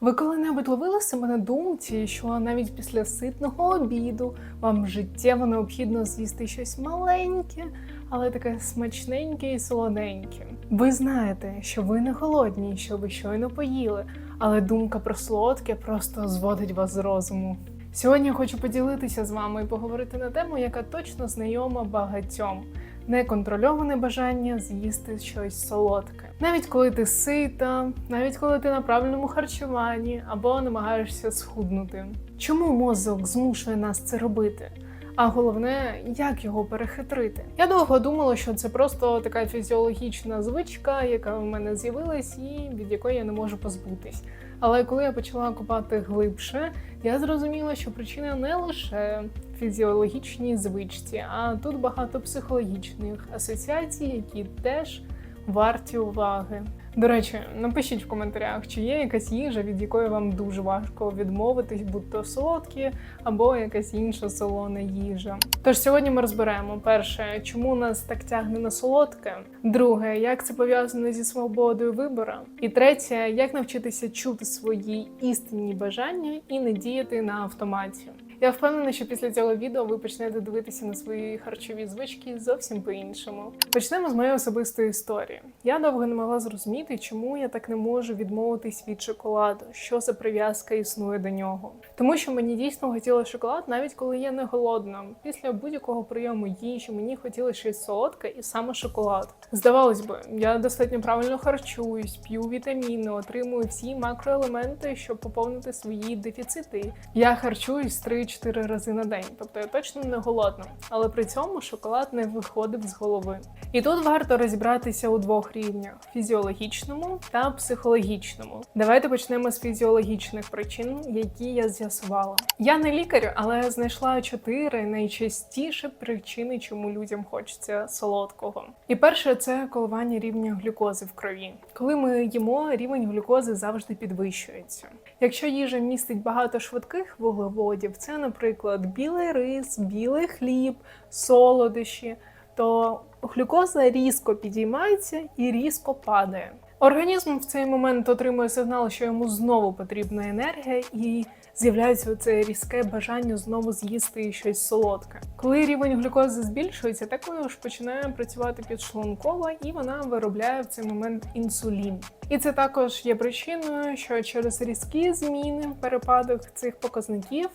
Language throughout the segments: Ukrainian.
Ви коли-небудь ловили себе на думці, що навіть після ситного обіду вам життєво необхідно з'їсти щось маленьке, але таке смачненьке і солоденьке. Ви знаєте, що ви не голодні, що ви щойно поїли, але думка про солодке просто зводить вас з розуму. Сьогодні я хочу поділитися з вами і поговорити на тему, яка точно знайома багатьом. Неконтрольоване бажання з'їсти щось солодке. Навіть коли ти сита, навіть коли ти на правильному харчуванні або намагаєшся схуднути. Чому мозок змушує нас це робити? А головне, як його перехитрити? Я довго думала, що це просто така фізіологічна звичка, яка в мене з'явилась, і від якої я не можу позбутись. Але коли я почала копати глибше, я зрозуміла, що причина не лише фізіологічній звичці, а тут багато психологічних асоціацій, які теж варті уваги. До речі, напишіть в коментарях, чи є якась їжа, від якої вам дуже важко відмовитись, будь то солодкі або якась інша солона їжа. Тож сьогодні ми розберемо перше, чому нас так тягне на солодке, друге, як це пов'язано зі свободою вибору, і третє, як навчитися чути свої істинні бажання і не діяти на автоматі. Я впевнена, що після цього відео ви почнете дивитися на свої харчові звички зовсім по-іншому. Почнемо з моєї особистої історії. Я довго не могла зрозуміти, чому я так не можу відмовитись від шоколаду, що за прив'язка існує до нього. Тому що мені дійсно хотілося шоколад, навіть коли я не голодна. Після будь-якого прийому їжі мені хотілося щось солодке і саме шоколад. Здавалось би, я достатньо правильно харчуюсь, п'ю вітаміни, отримую всі макроелементи, щоб поповнити свої дефіцити. Я харчуюсь три 4 рази на день, тобто я точно не голодна, але при цьому шоколад не виходив з голови. І тут варто розібратися у двох рівнях: фізіологічному та психологічному. Давайте почнемо з фізіологічних причин, які я з'ясувала. Я не лікар, але знайшла чотири найчастіші причини, чому людям хочеться солодкого. І перше це коливання рівня глюкози в крові. Коли ми їмо, рівень глюкози завжди підвищується. Якщо їжа містить багато швидких вуглеводів, це, наприклад, білий рис, білий хліб, солодощі, то глюкоза різко підіймається і різко падає. Організм в цей момент отримує сигнал, що йому знову потрібна енергія, і з'являється це різке бажання знову з'їсти щось солодке. Коли рівень глюкози збільшується, також починає працювати підшлункова, і вона виробляє в цей момент інсулін. І це також є причиною, що через різкі зміни в перепадах цих показників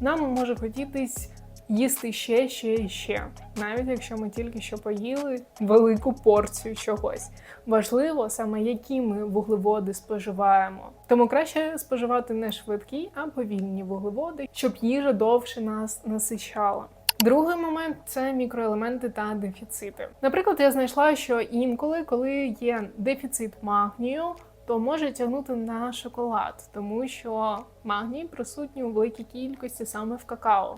нам може хотітись їсти ще, ще і ще, навіть якщо ми тільки що поїли велику порцію чогось. Важливо саме, які ми вуглеводи споживаємо. Тому краще споживати не швидкі, а повільні вуглеводи, щоб їжа довше нас насичала. Другий момент це мікроелементи та дефіцити. Наприклад, я знайшла, що інколи, коли є дефіцит магнію, то може тягнути на шоколад, тому що магній присутній у великій кількості саме в какао.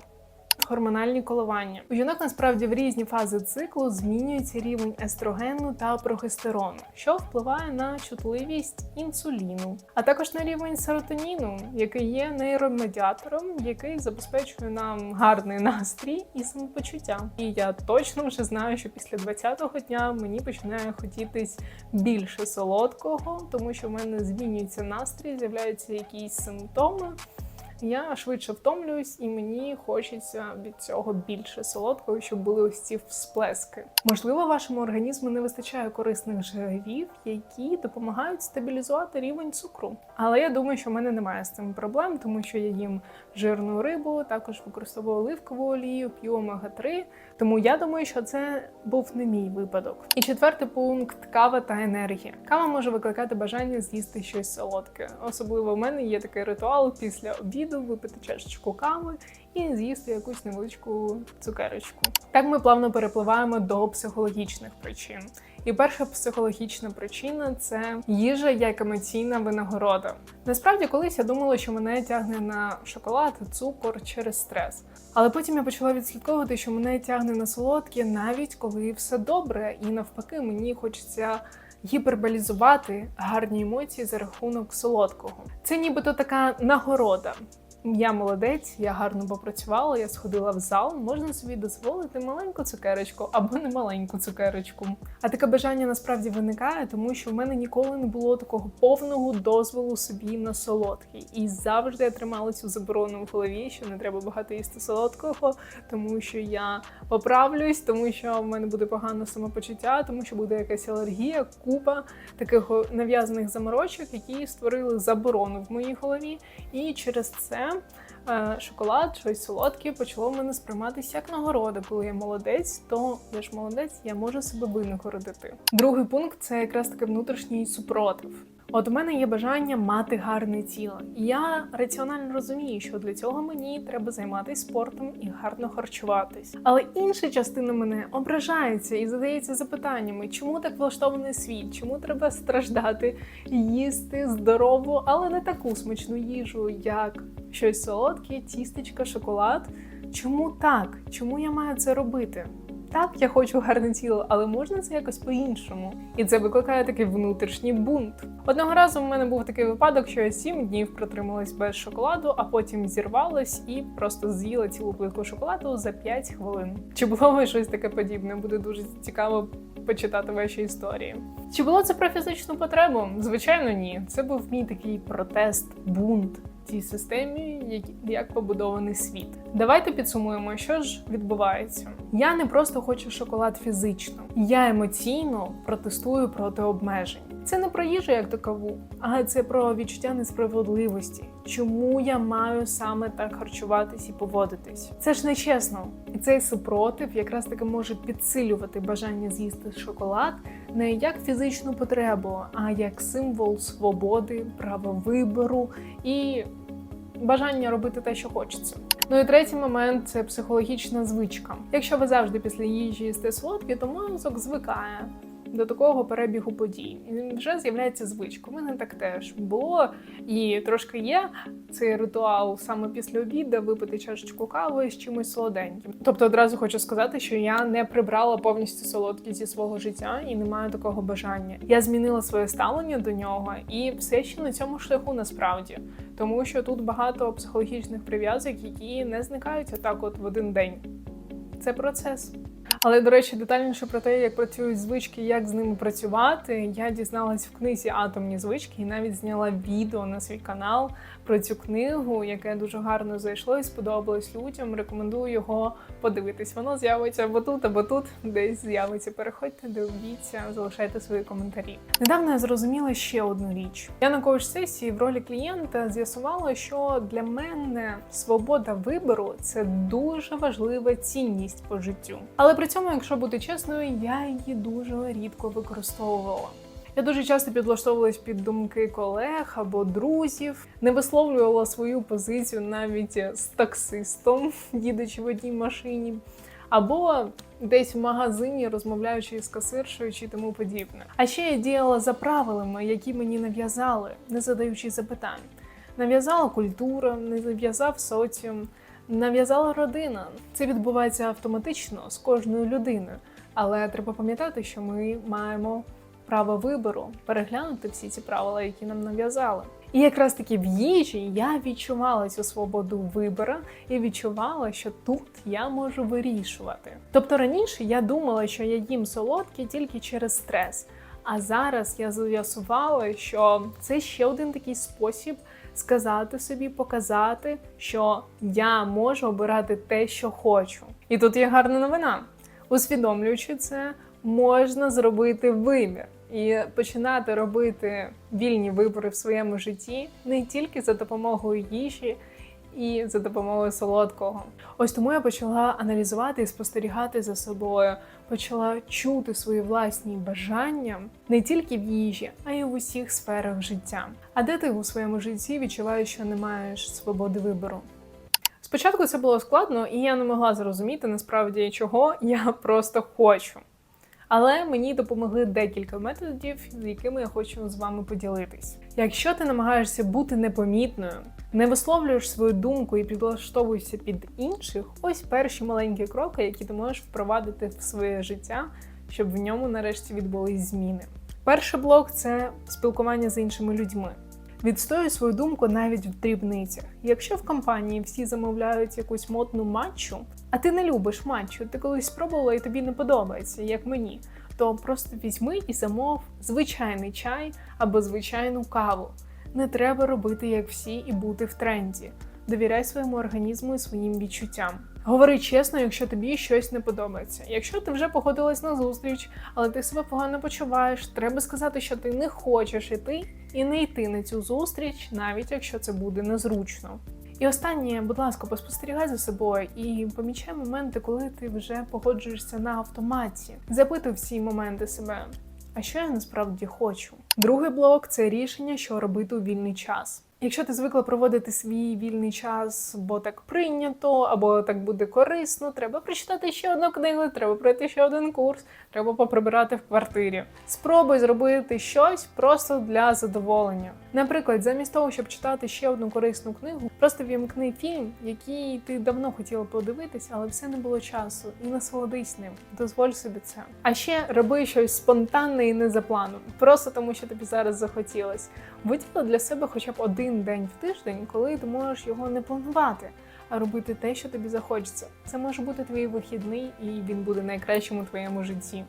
Гормональні коливання у жінок насправді в різні фази циклу змінюється рівень естрогену та прогестерону, що впливає на чутливість інсуліну, а також на рівень серотоніну, який є нейромедіатором, який забезпечує нам гарний настрій і самопочуття. І я точно вже знаю, що після 20-го дня мені починає хотітись більше солодкого, тому що в мене змінюється настрій, з'являються якісь симптоми я швидше втомлююсь, і мені хочеться від цього більше солодкого, щоб були ось ці всплески. Можливо, вашому організму не вистачає корисних жирів, які допомагають стабілізувати рівень цукру. Але я думаю, що в мене немає з цим проблем, тому що я їм жирну рибу, також використовую оливкову олію, п'ю омега 3 Тому я думаю, що це був не мій випадок. І четвертий пункт кава та енергія. Кава може викликати бажання з'їсти щось солодке. Особливо в мене є такий ритуал після обіду випити чашечку кави і з'їсти якусь невеличку цукерочку. Так ми плавно перепливаємо до психологічних причин. І перша психологічна причина це їжа як емоційна винагорода. Насправді, колись я думала, що мене тягне на шоколад, цукор через стрес. Але потім я почала відслідковувати, що мене тягне на солодке, навіть коли все добре, і навпаки, мені хочеться. Гіперболізувати гарні емоції за рахунок солодкого. Це нібито така нагорода. Я молодець, я гарно попрацювала, я сходила в зал, можна собі дозволити маленьку цукерочку або не маленьку цукерочку. А таке бажання насправді виникає, тому що в мене ніколи не було такого повного дозволу собі на солодкий. І завжди я тримала цю заборону в голові, що не треба багато їсти солодкого, тому що я поправлюсь, тому що в мене буде погане самопочуття, тому що буде якась алергія, купа таких нав'язаних заморочок, які створили заборону в моїй голові. І через це шоколад, щось солодке почало в мене сприйматися як нагорода. Коли я молодець, то я ж молодець, я можу себе винагородити. Другий пункт це якраз таки внутрішній супротив. От у мене є бажання мати гарне тіло. І я раціонально розумію, що для цього мені треба займатися спортом і гарно харчуватись. Але інша частина мене ображається і задається запитаннями, чому так влаштований світ, чому треба страждати, їсти здорову, але не таку смачну їжу, як щось солодке, тістечка, шоколад. Чому так? Чому я маю це робити? Так, я хочу гарне тіло, але можна це якось по-іншому. І це викликає такий внутрішній бунт. Одного разу в мене був такий випадок, що я сім днів протрималась без шоколаду, а потім зірвалась і просто з'їла цілу плитку шоколаду за 5 хвилин. Чи було ви щось таке подібне? Буде дуже цікаво почитати ваші історії. Чи було це про фізичну потребу? Звичайно, ні. Це був мій такий протест, бунт тій системі, як, побудований світ. Давайте підсумуємо, що ж відбувається. Я не просто хочу шоколад фізично, я емоційно протестую проти обмежень. Це не про їжу як такову, а це про відчуття несправедливості. Чому я маю саме так харчуватись і поводитись? Це ж нечесно. І цей супротив якраз таки може підсилювати бажання з'їсти шоколад не як фізичну потребу, а як символ свободи, права вибору і бажання робити те, що хочеться. Ну і третій момент це психологічна звичка. Якщо ви завжди після їжі їсте солодкі, то мозок звикає. До такого перебігу подій і вже з'являється звичка. У мене так теж було і трошки є цей ритуал саме після обіду випити чашечку кави з чимось солоденьким. Тобто, одразу хочу сказати, що я не прибрала повністю солодкість зі свого життя і не маю такого бажання. Я змінила своє ставлення до нього і все ще на цьому шляху насправді, тому що тут багато психологічних прив'язок, які не зникають отак, от в один день. Це процес. Але, до речі, детальніше про те, як працюють звички, як з ними працювати, я дізналась в книзі Атомні звички і навіть зняла відео на свій канал про цю книгу, яке дуже гарно зайшло і сподобалось людям. Рекомендую його подивитись. Воно з'явиться або тут, або тут, десь з'явиться. Переходьте, дивіться, залишайте свої коментарі. Недавно я зрозуміла ще одну річ. Я на коуч сесії в ролі клієнта з'ясувала, що для мене свобода вибору це дуже важлива цінність по життю. Але при цьому, якщо бути чесною, я її дуже рідко використовувала. Я дуже часто підлаштовувалась під думки колег або друзів, не висловлювала свою позицію навіть з таксистом, їдучи в одній машині, або десь в магазині, розмовляючи з касиршою чи тому подібне. А ще я діяла за правилами, які мені нав'язали, не задаючи запитань. Нав'язала культура, не нав'язав соціум, нав'язала родина. Це відбувається автоматично з кожною людиною, але треба пам'ятати, що ми маємо право вибору, переглянути всі ці правила, які нам нав'язали. І якраз таки в їжі я відчувала цю свободу вибору і відчувала, що тут я можу вирішувати. Тобто раніше я думала, що я їм солодкі тільки через стрес. А зараз я з'ясувала, що це ще один такий спосіб сказати собі, показати, що я можу обирати те, що хочу. І тут є гарна новина. Усвідомлюючи це, можна зробити вибір і починати робити вільні вибори в своєму житті не тільки за допомогою їжі. І за допомогою солодкого. Ось тому я почала аналізувати і спостерігати за собою, почала чути свої власні бажання не тільки в їжі, а й в усіх сферах життя. А де ти у своєму житті відчуваєш, що не маєш свободи вибору? Спочатку це було складно, і я не могла зрозуміти насправді, чого я просто хочу. Але мені допомогли декілька методів, з якими я хочу з вами поділитись. Якщо ти намагаєшся бути непомітною, не висловлюєш свою думку і підлаштовуєшся під інших, ось перші маленькі кроки, які ти можеш впровадити в своє життя, щоб в ньому нарешті відбулись зміни. Перший блок це спілкування з іншими людьми. Відстоюй свою думку навіть в дрібницях. Якщо в компанії всі замовляють якусь модну матчу, а ти не любиш матчу, ти колись спробувала і тобі не подобається, як мені, то просто візьми і замов звичайний чай або звичайну каву. Не треба робити як всі і бути в тренді. Довіряй своєму організму і своїм відчуттям. Говори чесно, якщо тобі щось не подобається. Якщо ти вже погодилась на зустріч, але ти себе погано почуваєш, треба сказати, що ти не хочеш іти і не йти на цю зустріч, навіть якщо це буде незручно. І останнє, будь ласка, поспостерігай за собою і помічай моменти, коли ти вже погоджуєшся на автоматі. Запитуй всі моменти себе. А що я насправді хочу? Другий блок це рішення, що робити у вільний час. Якщо ти звикла проводити свій вільний час, бо так прийнято, або так буде корисно, треба прочитати ще одну книгу, треба пройти ще один курс, треба поприбирати в квартирі. Спробуй зробити щось просто для задоволення. Наприклад, замість того, щоб читати ще одну корисну книгу, просто вімкни фільм, який ти давно хотіла подивитись, але все не було часу, і насолодись ним. Дозволь собі це. А ще роби щось спонтанне і не за планом, просто тому, що тобі зараз захотілось. Виділи для себе хоча б один день в тиждень, коли ти можеш його не планувати, а робити те, що тобі захочеться. Це може бути твій вихідний, і він буде найкращим у твоєму житті.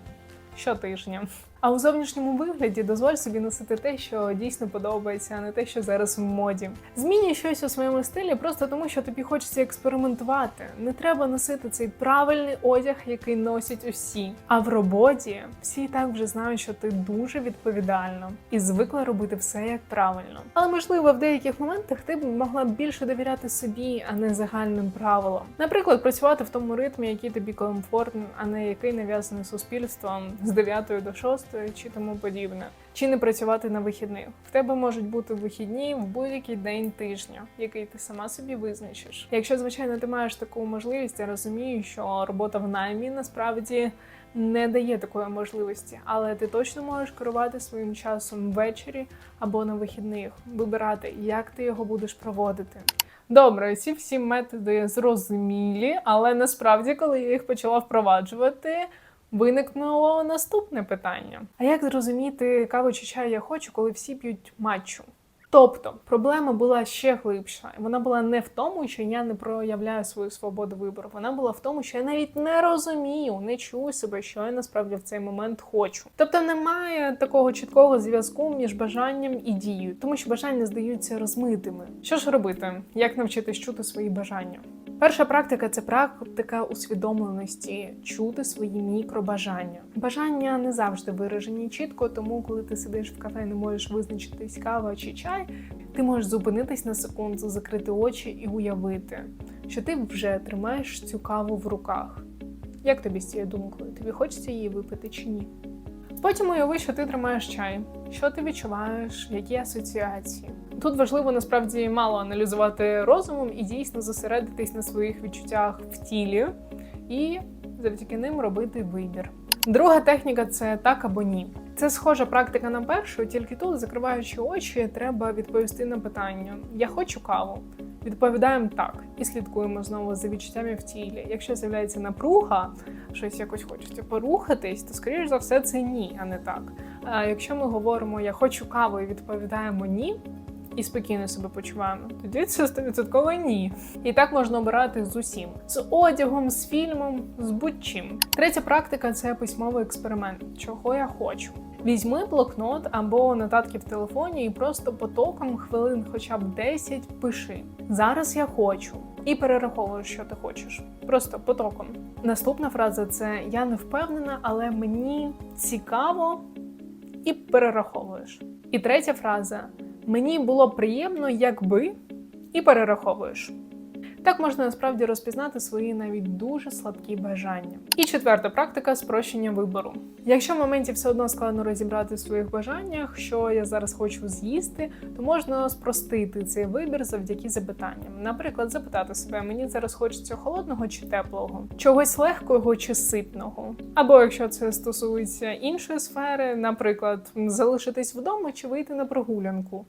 Щотижня. А у зовнішньому вигляді дозволь собі носити те, що дійсно подобається, а не те, що зараз в моді. Змінюй щось у своєму стилі просто тому, що тобі хочеться експериментувати. Не треба носити цей правильний одяг, який носять усі. А в роботі всі і так вже знають, що ти дуже відповідальна і звикла робити все як правильно. Але можливо, в деяких моментах ти б могла більше довіряти собі, а не загальним правилам. Наприклад, працювати в тому ритмі, який тобі комфортний, а не який нав'язаний суспільством з 9 до 6 чи тому подібне. Чи не працювати на вихідних. В тебе можуть бути вихідні в будь-який день тижня, який ти сама собі визначиш. Якщо, звичайно, ти маєш таку можливість, я розумію, що робота в наймі насправді не дає такої можливості, але ти точно можеш керувати своїм часом ввечері або на вихідних, вибирати, як ти його будеш проводити. Добре, ці всі методи зрозумілі, але насправді, коли я їх почала впроваджувати, виникнуло наступне питання: а як зрозуміти каву чи чай я хочу, коли всі п'ють матчу? Тобто проблема була ще глибша. Вона була не в тому, що я не проявляю свою свободу вибору. Вона була в тому, що я навіть не розумію, не чую себе, що я насправді в цей момент хочу. Тобто немає такого чіткого зв'язку між бажанням і дією, тому що бажання здаються розмитими. Що ж робити? Як навчитись чути свої бажання? Перша практика це практика усвідомленості, чути свої мікробажання. Бажання не завжди виражені чітко, тому коли ти сидиш в кафе, і не можеш визначитись кава чи чай, ти можеш зупинитись на секунду, закрити очі і уявити, що ти вже тримаєш цю каву в руках. Як тобі з цією думкою? Тобі хочеться її випити чи ні? Потім уяви, що ти тримаєш чай. Що ти відчуваєш, які асоціації? Тут важливо насправді мало аналізувати розумом і дійсно зосередитись на своїх відчуттях в тілі і завдяки ним робити вибір. Друга техніка це так або ні. Це схожа практика на першу, тільки тут, закриваючи очі, треба відповісти на питання: Я хочу каву. Відповідаємо так і слідкуємо знову за відчуттями в тілі. Якщо з'являється напруга, щось якось хочеться порухатись, то скоріш за все це ні, а не так. А якщо ми говоримо Я хочу каву і відповідаємо ні. І спокійно себе почуваємо. Тоді це 100% ні. І так можна обирати з усім: з одягом, з фільмом, з будь-чим. Третя практика це письмовий експеримент. Чого я хочу. Візьми блокнот або нотатки в телефоні і просто потоком хвилин, хоча б 10 пиши. Зараз я хочу. І перераховуєш, що ти хочеш. Просто потоком. Наступна фраза це я не впевнена, але мені цікаво і перераховуєш. І третя фраза мені було приємно, якби і перераховуєш. Так можна насправді розпізнати свої навіть дуже слабкі бажання. І четверта практика спрощення вибору. Якщо в моменті все одно складно розібрати в своїх бажаннях, що я зараз хочу з'їсти, то можна спростити цей вибір завдяки запитанням. Наприклад, запитати себе, мені зараз хочеться холодного чи теплого, чогось легкого чи ситного. Або якщо це стосується іншої сфери, наприклад, залишитись вдома чи вийти на прогулянку.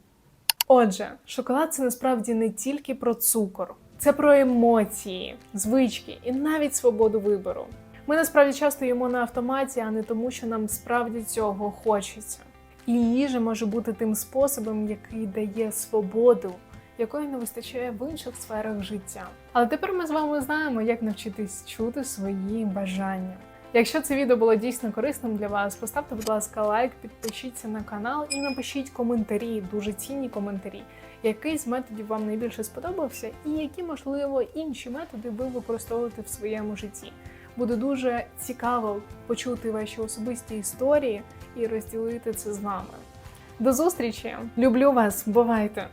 Отже, шоколад це насправді не тільки про цукор. Це про емоції, звички і навіть свободу вибору. Ми насправді часто їмо на автоматі, а не тому, що нам справді цього хочеться. І їжа може бути тим способом, який дає свободу, якої не вистачає в інших сферах життя. Але тепер ми з вами знаємо, як навчитись чути свої бажання. Якщо це відео було дійсно корисним для вас, поставте, будь ласка, лайк, підпишіться на канал і напишіть коментарі, дуже цінні коментарі, який з методів вам найбільше сподобався, і які, можливо, інші методи ви використовуєте в своєму житті. Буде дуже цікаво почути ваші особисті історії і розділити це з вами. До зустрічі! Люблю вас! Бувайте!